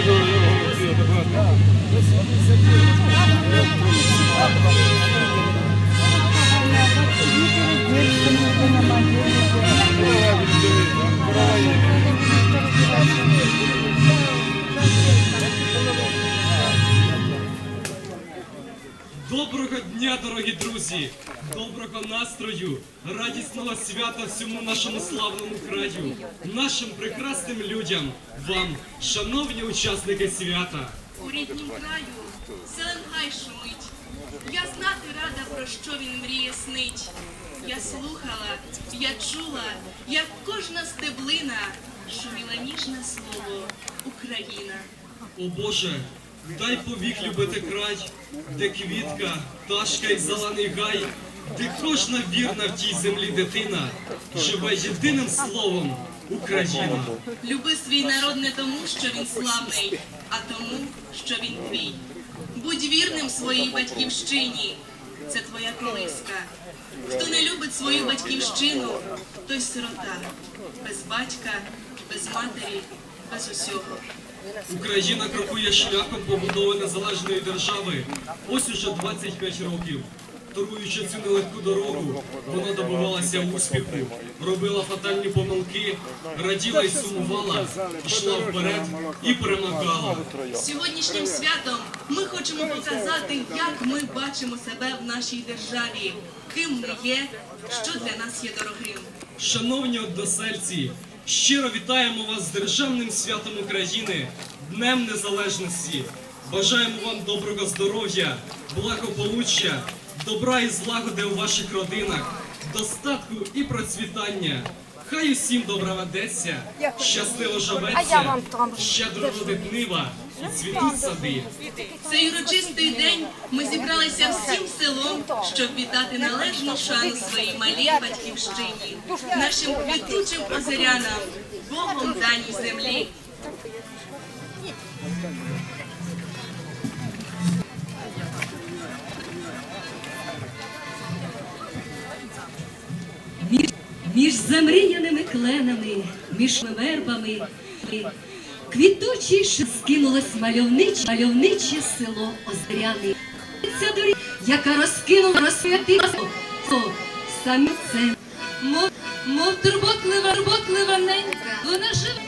Thank you. Доброго дня, дорогі друзі! Доброго настрою, радісного свята всьому нашому славному краю, нашим прекрасним людям, вам, шановні учасники свята. У ріднім краю Селенгай шумить. Я знати рада, про що він мріє снить. Я слухала, я чула, як кожна стеблина шуміла ніжне слово Україна. О Боже, дай повік любити край, де квітка, пташка і зелений гай, де кожна вірна в тій землі дитина живе єдиним словом Україна. Люби свій народ не тому, що він славний, а тому, що він твій. Будь вірним своїй батьківщині. Це твоя колиска. Хто не любить свою батьківщину, той сирота. Без батька, без матері, без усього. Україна крокує шляхом побудови незалежної держави. Ось уже 25 років. Торуючи цю нелегку дорогу, вона добивалася успіху, робила фатальні помилки, раділа і сумувала, йшла вперед і перемагала. Сьогоднішнім святом ми хочемо показати, як ми бачимо себе в нашій державі, ким ми є, що для нас є дорогим. Шановні односельці, щиро вітаємо вас з Державним святом України, Днем Незалежності. Бажаємо вам доброго здоров'я, благополуччя, добра і злагоди у ваших родинах, достатку і процвітання. Хай усім добре ведеться, щасливо живеться, щедро родить нива, цвітуть сади. Цей урочистий день ми зібралися всім селом, щоб віддати належну шану своїй малій батьківщині, нашим квітучим озерянам, Богом даній землі. Замріяними кленами, між вербами. Квітучий ш- скинулось мальовниче, мальовниче село Озеряне. Ця доріг, яка розкинула розсвятила самі це, мов, мов турботлива, турботлива ненька, вона живе.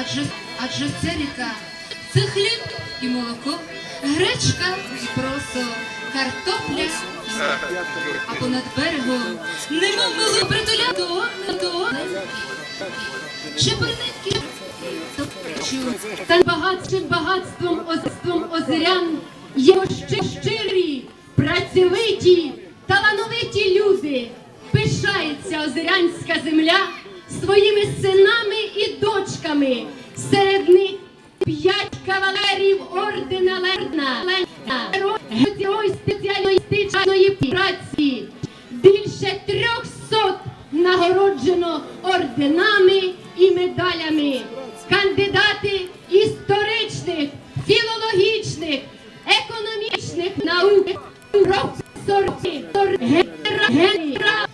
Адже, адже це ріка, це хліб і молоко, гречка і просо, картопля а понад берегом немов мило притуля до до Чепурники та багатшим багатством озерством озерян є щи- щирі, працьовиті, талановиті люди. Пишається озерянська земля своїми синами і дочками. Серед них п'ять кавалерів ордена Лерна, герой спеціалістичної праці. Більше трьохсот нагороджено орденами і медалями. Кандидати історичних, філологічних, економічних наук, професори, гера- гера-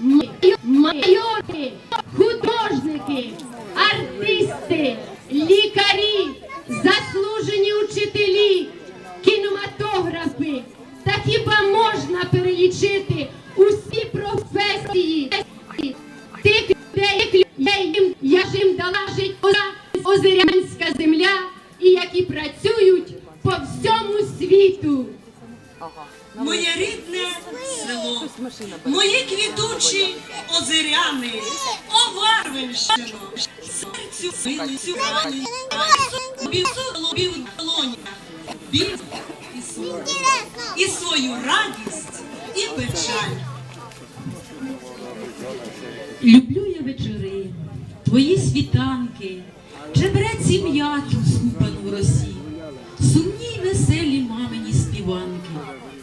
майори, художники, артисти, лікарі, перелічити усі професії. Тих людей, яким я ж їм дала життя. Озерянська земля і які працюють по всьому світу. Моє рідне село, мої квітучі озеряни, Оварвинщино, серцю сили, цю рани, собі соловів долоня, біль і свою радість, і печаль. Люблю я вечори, твої світанки, чебреці м'які скупану в росі, сумні й веселі мамині співанки,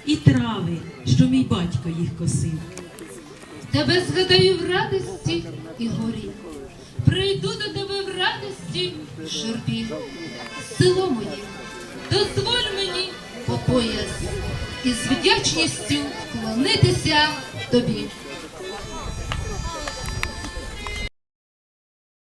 і трави, що мій батько їх косив. Тебе згадаю в радості і горі, прийду до тебе в радості в журбі. Село моє, дозволь мені по пояс із вдячністю вклонитися тобі.